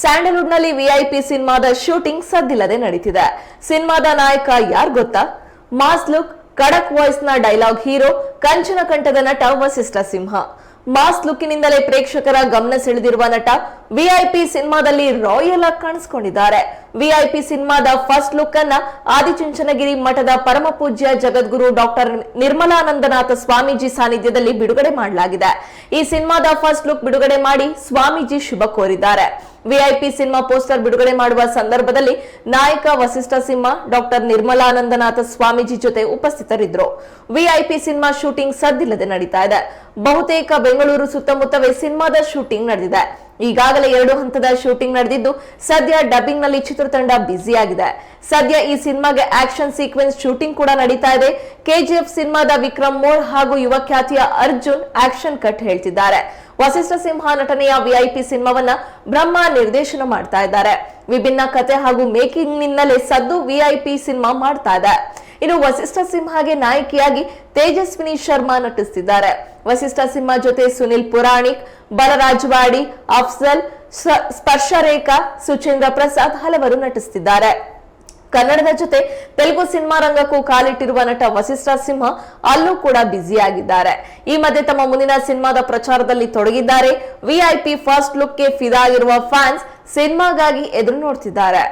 ಸ್ಯಾಂಡಲ್ವುಡ್ನಲ್ಲಿ VIP ಸಿನಿಮಾದ shooting ಸದ್ದಿಲ್ಲದೆ ನಡೀತಿದೆ. ಸಿನಿಮಾದ ನಾಯಕ ಯಾರ್ ಗೊತ್ತಾ? ಮಾಸ್ ಲುಕ್, ಕಡಕ್ ವಾಯ್ಸ್ನ ಡೈಲಾಗ್ ಹೀರೋ, ಕಂಚನ ಕಂಠದ ನಟ ವಸಿಷ್ಠ ಸಿಂಹ. ಮಾಸ್ ಲುಕ್ಕಿನಿಂದಲೇ ಪ್ರೇಕ್ಷಕರ ಗಮನ ಸೆಳೆದಿರುವ ನಟ ವಿಐಪಿ ಸಿನಿಮಾದಲ್ಲಿ ರಾಯಲ್ ಆಗಿ ಕಾಣಿಸ್ಕೊಂಡಿದ್ದಾರೆ. ವಿಐಪಿ ಸಿನಿಮಾದ ಫಸ್ಟ್ ಲುಕ್ ಅನ್ನ ಆದಿಚುಂಚನಗಿರಿ ಮಠದ ಪರಮ ಪೂಜ್ಯ ಜಗದ್ಗುರು ಡಾಕ್ಟರ್ ನಿರ್ಮಲಾನಂದನಾಥ ಸ್ವಾಮೀಜಿ ಸಾನ್ನಿಧ್ಯದಲ್ಲಿ ಬಿಡುಗಡೆ ಮಾಡಲಾಗಿದೆ. ಈ ಸಿನಿಮಾದ ಫಸ್ಟ್ ಲುಕ್ ಬಿಡುಗಡೆ ಮಾಡಿ ಸ್ವಾಮೀಜಿ ಶುಭ ಕೋರಿದ್ದಾರೆ. ವಿಐಪಿ ಸಿನಿಮಾ ಪೋಸ್ಟರ್ ಬಿಡುಗಡೆ ಮಾಡುವ ಸಂದರ್ಭದಲ್ಲಿ ನಾಯಕ, ವಸಿಷ್ಠ ಸಿಂಹ ಡಾಕ್ಟರ್ ನಿರ್ಮಲಾನಂದನಾಥ ಸ್ವಾಮೀಜಿ ಜೊತೆ ಉಪಸ್ಥಿತರಿದ್ದರು. ವಿಐಪಿ ಸಿನಿಮಾ ಶೂಟಿಂಗ್ ಸದ್ದಿಲ್ಲದೆ ನಡೀತಾ ಇದೆ. ಬಹುತೇಕ ಬೆಂಗಳೂರು ಸುತ್ತಮುತ್ತವೇ ಸಿನಿಮಾದ ಶೂಟಿಂಗ್ ನಡೆದಿದೆ. ಈಗಾಗಲೇ ಎರಡು ಹಂತದ ಶೂಟಿಂಗ್ ನಡೆದಿದ್ದು, ಸದ್ಯ ಡಬ್ಬಿಂಗ್ನಲ್ಲಿ ಚಿತ್ರತಂಡ ಬ್ಯುಸಿಯಾಗಿದೆ. ಸದ್ಯ ಈ ಸಿನಿಮಾಗೆ ಆಕ್ಷನ್ ಸೀಕ್ವೆನ್ಸ್ ಶೂಟಿಂಗ್ ಕೂಡ ನಡೀತಾ ಇದೆ. ಕೆಜಿಎಫ್ ಸಿನಿಮಾದ ವಿಕ್ರಮ್ ಮೋರ್ ಹಾಗೂ ಯುವ ಖ್ಯಾತಿಯ ಅರ್ಜುನ್ ಆಕ್ಷನ್ ಕಟ್ ಹೇಳ್ತಿದ್ದಾರೆ. ವಸಿಷ್ಠ ಸಿಂಹ ನಟನೆಯ ವಿಐಪಿ ಸಿನಿಮಾವನ್ನ ಬ್ರಹ್ಮ ನಿರ್ದೇಶನ ಮಾಡ್ತಾ ಇದ್ದಾರೆ. ವಿಭಿನ್ನ ಕತೆ ಹಾಗೂ ಮೇಕಿಂಗ್ ನಿಂದಲೇ ಸದ್ದು ವಿಐಪಿ ಸಿನಿಮಾ ಮಾಡ್ತಾ ಇದೆ. ಇನ್ನು ವಸಿಷ್ಠ ಸಿಂಹಗೆ ನಾಯಕಿಯಾಗಿ ತೇಜಸ್ವಿನಿ ಶರ್ಮಾ ನಟಿಸುತ್ತಿದ್ದಾರೆ ವಸಿಷ್ಠ ಸಿಂಹ ಜೊತೆ ಸುನಿಲ್ ಪುರಾಣಿಕ್ ಬಲರಾಜ್ ವಾಡಿ ಅಫ್ಜಲ್ ಸ್ಪರ್ಶ ಸ್ಪರ್ಶರೇಖಾ, ಸುಚೇಂದ್ರ ಪ್ರಸಾದ್ ಹಲವರು ನಟಿಸುತ್ತಿದ್ದಾರೆ ಕನ್ನಡದ ಜೊತೆ ತೆಲುಗು ಸಿನಿಮಾ ರಂಗಕ್ಕೂ ಕಾಲಿಟ್ಟಿರುವ ನಟ ವಸಿಷ್ಠ ಸಿಂಹ ಅಲ್ಲೂ ಕೂಡ ಬ್ಯುಸಿಯಾಗಿದ್ದಾರೆ. ಈ ಮಧ್ಯೆ ತಮ್ಮ ಮುಂದಿನ ಸಿನಿಮಾದ ಪ್ರಚಾರದಲ್ಲಿ ತೊಡಗಿದ್ದಾರೆ. ವಿಐಪಿ ಫಸ್ಟ್ ಲುಕ್ಗೆ ಫಿದಾ ಆಗಿರುವ ಫ್ಯಾನ್ಸ್ ಸಿನಿಮಾಗಾಗಿ ಎದುರು ನೋಡ್ತಿದ್ದಾರೆ.